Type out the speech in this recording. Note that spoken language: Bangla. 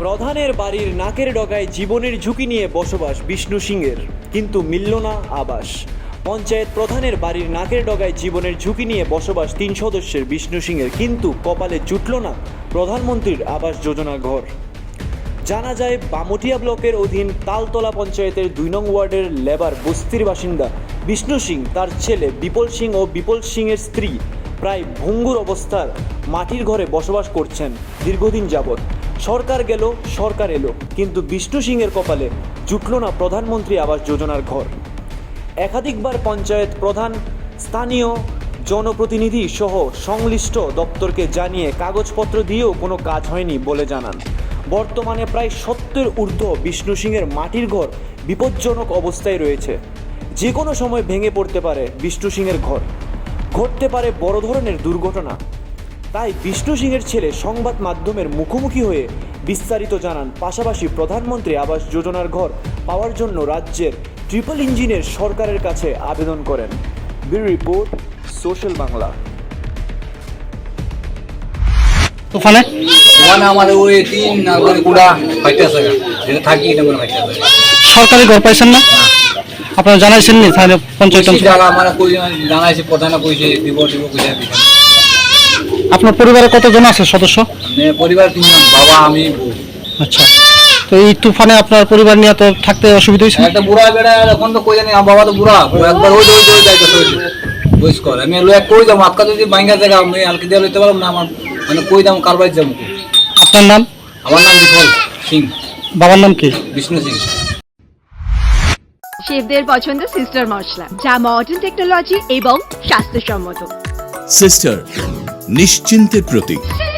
প্রধানের বাড়ির নাকের ডগায় জীবনের ঝুঁকি নিয়ে বসবাস বিষ্ণু সিংয়ের। কিন্তু মিলল না আবাস। পঞ্চায়েত প্রধানের বাড়ির নাকের ডগায় জীবনের ঝুঁকি নিয়ে বসবাস তিন সদস্যের বিষ্ণু সিংয়ের, কিন্তু কপালে জুটল না প্রধানমন্ত্রীর আবাস যোজনা ঘর। জানা যায়, বামটিয়া ব্লকের অধীন তালতলা পঞ্চায়েতের দুই নং ওয়ার্ডের লেবার বস্তির বাসিন্দা বিষ্ণু সিং, তার ছেলে বিপল সিং ও বিপল সিংয়ের স্ত্রী প্রায় ভঙ্গুর অবস্থার মাটির ঘরে বসবাস করছেন দীর্ঘদিন যাবৎ। সরকার গেল, সরকার এলো। কিন্তু বিষ্ণু সিংয়ের কপালে জুটল না প্রধানমন্ত্রী আবাস যোজনার ঘর। একাধিকবার পঞ্চায়েত প্রধান, স্থানীয় জনপ্রতিনিধি সহ সংশ্লিষ্ট দপ্তরকে জানিয়ে কাগজপত্র দিয়েও কোনো কাজ হয়নি বলে জানান। বর্তমানে প্রায় সত্তর ঊর্ধ্ব বিষ্ণু সিংয়ের মাটির ঘর বিপজ্জনক অবস্থায় রয়েছে। যে কোনো সময় ভেঙে পড়তে পারে বিষ্ণু সিংয়ের ঘর। ঘটতে পারে বড় ধরনের দুর্ঘটনা। তাই বিষ্ণু সিংয়ের ছেলে সংবাদ মাধ্যমের মুখোমুখি হয়ে বিস্তারিত জানান। পাশাপাশি প্রধানমন্ত্রী আবাস যোজনার ঘর পাওয়ার জন্য রাজ্যের ট্রিপল ইঞ্জিনের সরকারের কাছে আবেদন করেন। Bill report social Bangla. ওখানে ওখানে আমাদের ওই তিন নাগরিক গুড়া ফাইতেছে যেটা থাকি এটা মানে ফাইতেছে সরকারি ঘর পাইছেন না? আপনারা জানাইছেন নি? তাহলে পঞ্চায়েত অঞ্চলে? মানে কই জানাইছে প্রধানে কইছে দিব দিব কইছে। আপনার পরিবারে কতজন আছে সদস্য? মানে পরিবার তিনজন বাবা আমি আচ্ছা। তো এই তুফানে আপনার পরিবার নিয়ে তো থাকতে অসুবিধা হয়েছে? একটা বুড়া বেড়া এখন তো কই জানি আমার বাবা তো বুড়া একবার ওই ওই ওই যাইতে বয়স কর আমি লোক কই যাব? আজকা যদি বাইঙ্গা জায়গা আমি আলকে দিয়ে লইতে পারলাম না আমার মানে কই যাব কারবার যাব? আপনার নাম? আমার নাম বিফল সিং। বাবার নাম কি? বিষ্ণু সিং। শেফদের পছন্দ সিস্টার মশলা যা মডার্ন টেকনোলজি এবং স্বাস্থ্যসম্মত। সিস্টার নিশ্চিন্তের প্রতীক।